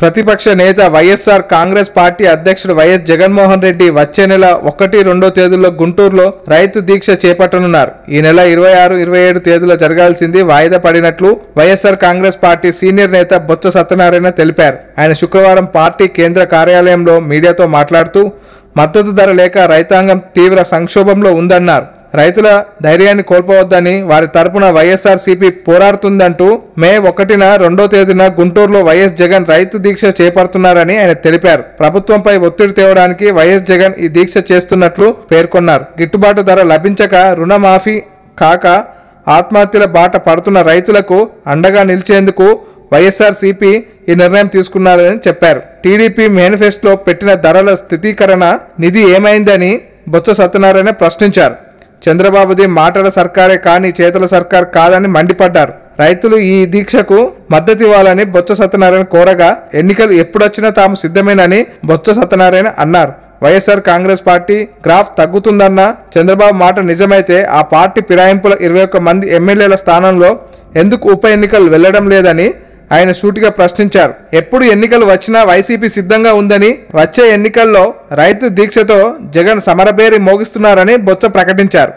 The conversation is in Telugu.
ప్రతిపక్ష నేత వైఎస్ఆర్ కాంగ్రెస్ పార్టీ అధ్యక్షుడు వైఎస్ జగన్మోహన్ రెడ్డి వచ్చే నెల ఒకటి రెండో తేదీల్లో గుంటూరులో రైతు దీక్ష చేపట్టనున్నారు. ఈ నెల ఇరవై ఆరు ఇరవై ఏడు తేదీలో జరగాల్సింది వాయిదా పడినట్లు వైఎస్ఆర్ కాంగ్రెస్ పార్టీ సీనియర్ నేత బొత్స సత్యనారాయణ తెలిపారు. ఆయన శుక్రవారం పార్టీ కేంద్ర కార్యాలయంలో మీడియాతో మాట్లాడుతూ మద్దతు ధర లేక రైతాంగం తీవ్ర సంక్షోభంలో ఉందన్నారు. రైతుల ధైర్యాన్ని కోల్పోవద్దని వారి తరపున వైఎస్ఆర్ సిపి పోరాడుతుందంటూ మే ఒకటిన రెండో తేదీన గుంటూరులో వైఎస్ జగన్ రైతు దీక్ష చేపడుతున్నారని ఆయన తెలిపారు. ప్రభుత్వంపై ఒత్తిడి తేవడానికి వైఎస్ జగన్ ఈ దీక్ష చేస్తున్నట్లు పేర్కొన్నారు. గిట్టుబాటు ధర లభించక రుణమాఫీ కాక ఆత్మహత్యల బాట పడుతున్న రైతులకు అండగా నిలిచేందుకు వైఎస్ఆర్ సిపి ఈ నిర్ణయం తీసుకున్నారని చెప్పారు. టీడీపీ మేనిఫెస్టోలో పెట్టిన ధరల స్థిరీకరణ నిధి ఏమైందని బొత్స సత్యనారాయణ ప్రశ్నించారు. చంద్రబాబుది మాటల సర్కారే కానీ చేతుల సర్కార్ కాదని మండిపడ్డారు. రైతులు ఈ దీక్షకు మద్దతు ఇవ్వాలని బొత్స సత్యనారాయణ కోరగా ఎన్నికలు ఎప్పుడొచ్చినా తాము సిద్ధమేనని బొత్స సత్యనారాయణ అన్నారు. వైఎస్ఆర్ కాంగ్రెస్ పార్టీ గ్రాఫ్ తగ్గుతుందన్న చంద్రబాబు మాట నిజమైతే ఆ పార్టీ ఫిరాయింపుల ఇరవై ఒక్క మంది ఎమ్మెల్యేల స్థానంలో ఎందుకు ఉప ఎన్నికలు వెళ్ళడం లేదని ఆయన సూటిగా ప్రశ్నించారు. ఎప్పుడు ఎన్నికలు వచ్చినా వైసీపీ సిద్ధంగా ఉందని వచ్చే ఎన్నికల్లో రైతు దీక్షతో జగన్ సమరబేరి మోగిస్తున్నారని బొత్స ప్రకటించారు.